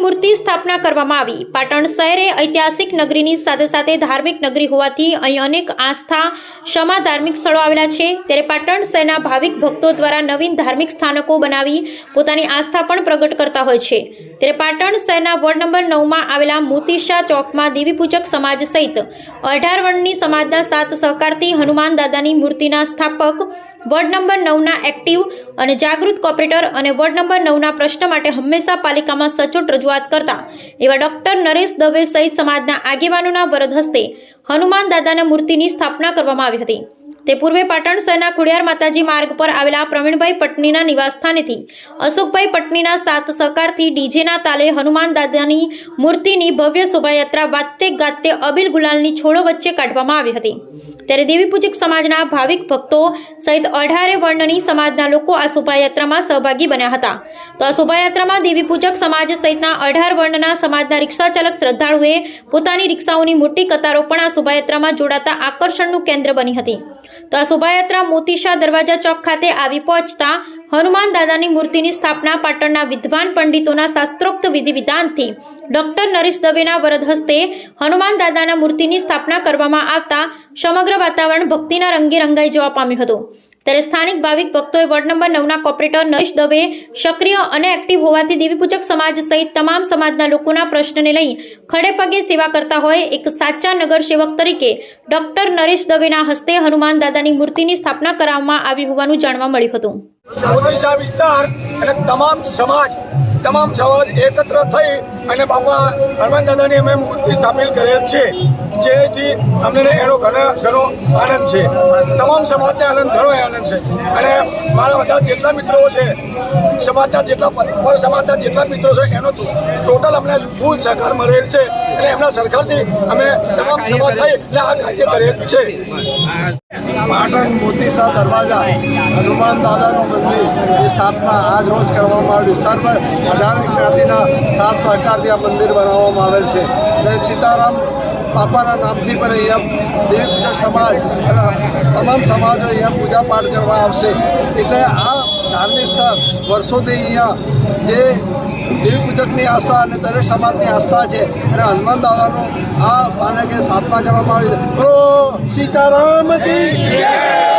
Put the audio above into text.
મૂર્તિ સ્થાપના કરવામાં આવી. પાટણ શહેર એ ઐતિહાસિક નગરીની સાથે સાથે ધાર્મિક નગરી હોવાથી અહીં અનેક આસ્થા, ક્ષમા ધાર્મિક સ્થળો આવેલા છે. ત્યારે પાટણ શહેરના ભાવિક ભક્તો દ્વારા નવીન ધાર્મિક સ્થાનકો બનાવી પોતાની આસ્થા પણ પ્રગટ કરતા હોય છે. ત્યારે પાટણ શહેરના વોર્ડ નંબર નવમાં આવેલા મોતીશા ચોકમાં દેવી પૂજક સમાજ સહિત અઢાર વર્ણની સમાજના સાત સહકારથી હનુમાન દાદાની મૂર્તિના સ્થાપક, વોર્ડ નંબર નવના એક્ટિવ અને જાગૃત કોર્પોરેટર અને વોર્ડ નંબર નવના પ્રશ્ન માટે હંમેશા પાલિકામાં સચોટ રજૂઆત કરતા એવા ડોક્ટર નરેશ દવે સહિત સમાજના આગેવાનોના વરદ હસ્તે હનુમાન દાદાના મૂર્તિની સ્થાપના કરવામાં આવી હતી. તે પૂર્વે પાટણ શહેરના ખોડિયાર માતાજી માર્ગ પર આવેલા પ્રવીણભાઈ પટનીના નિવાસસ્થાનેથી અશોકભાઈ પટનીના સાત સહકારથી ડીજેના તાલે હનુમાન દાદાની મૂર્તિની ભવ્ય શોભાયાત્રા વાતે ગાતે અબિલ ગુલાલની છોડો વચ્ચે કાઢવામાં આવી હતી. ત્યારે દેવી પૂજક સમાજના ભાવિક ભક્તો સહિત અઢારે વર્ણની સમાજના લોકો આ શોભાયાત્રામાં સહભાગી બન્યા હતા. તો આ શોભાયાત્રામાં દેવી પૂજક સમાજ સહિતના અઢાર વર્ણના સમાજના રિક્ષા ચાલક શ્રદ્ધાળુએ પોતાની રિક્ષાઓની મોટી કતારો પણ આ શોભાયાત્રામાં જોડાતા આકર્ષણનું કેન્દ્ર બની હતી. તો આ શોભાયાત્રા મોતીશા દરવાજા ચોક ખાતે આવી પહોંચતા હનુમાન દાદાની મૂર્તિની સ્થાપના પાટણના વિદ્વાન પંડિતોના શાસ્ત્રોક્ત વિધિ વિધાનથી ડોક્ટર નરેશ દવેના વરદ હસ્તે હનુમાન દાદાના મૂર્તિની સ્થાપના કરવામાં આવતા સમગ્ર વાતાવરણ ભક્તિના રંગે રંગાઈ જવા પામ્યું હતું. ત્યારે સ્થાનિક ભાવિક ભક્તોએ વોર્ડ નંબર નવના કોર્પોરેટર નરેશ દવે, સક્રિય અને એક્ટિવ હોવાથી દેવીપૂજક સમાજ સહિત તમામ સમાજના લોકોના પ્રશ્નને લઈ ખડે પગે સેવા કરતા હોય એક સાચા નગર સેવક તરીકે ડોક્ટર નરેશ દવેના હસ્તે હનુમાન દાદાની મૂર્તિની સ્થાપના કરવામાં આવી હોવાનું જાણવા મળ્યું હતું. વિસ્તાર અને તમામ સમાજ તમામ સમાજ એકત્ર થઈ અને બાપા હનુમાન દાદાની અમે મૂર્તિ સ્થાપિત કરેલ છે. જેથી અમને એનો ઘણો ઘણો આનંદ છે. તમામ સમાજને આનંદ, ઘણો આનંદ છે. અને મારા બધા જેટલા મિત્રો છે સમાજના જેટલા પર સમાજના જેટલા મિત્રો છે, એનો ટોટલ અમને ફૂલ સહકાર મળેલ છે અને એમના સરકારથી અમે તમામ સમાજ થઈ એટલે આ કાર્ય કરેલ છે. પાટણ મોતીસા દરવાજા, હનુમાન દાદાનું મંદિર સ્થાપના આજ રોજ કરવામાં આવી સર્વ અઢાર જ્ઞાતિના સાથ સહકારથી આ મંદિર બનાવવામાં આવેલ છે. અને સીતારામ બાપાના નામથી પણ અહીંયા દેવ સમાજ અને તમામ સમાજો અહીંયા પૂજા પાઠ કરવા આવશે. એટલે આ ધાર્મિક સ્થળ. વર્ષોથી અહીંયા જે દેવપૂજકની આસ્થા અને દરેક સમાજની આસ્થા છે. અને હનુમાન દાદાનું આ સ્થાનકે સ્થાપના કરવામાં આવી છે. તો સીતારામ કી જય!